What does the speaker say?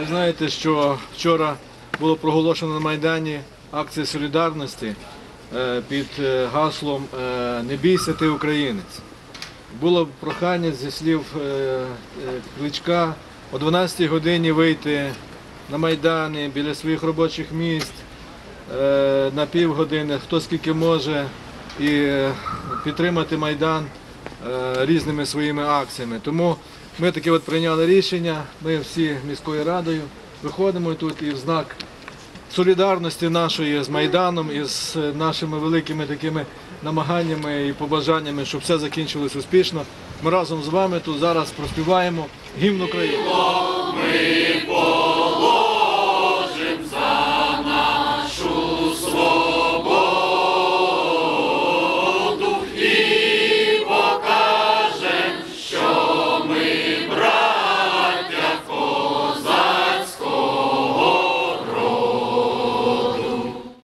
Ви знаєте, що вчора було проголошено на Майдані акція солідарності е, під е, гаслом е, Не бійся ти українець. Було прохання зі слів Кличка о 12 годині вийти на Майдані біля своїх робочих місць на півгодини, хто скільки може, і е, підтримати Майдан е, різними своїми акціями. Тому ми таке от прийняли рішення, ми всі міською радою виходимо тут і в знак солідарності нашої з Майданом і з е, нашими великими такими намаганнями і побажаннями, щоб все закінчилось успішно. Ми разом з вами тут зараз проспіваємо гімн України.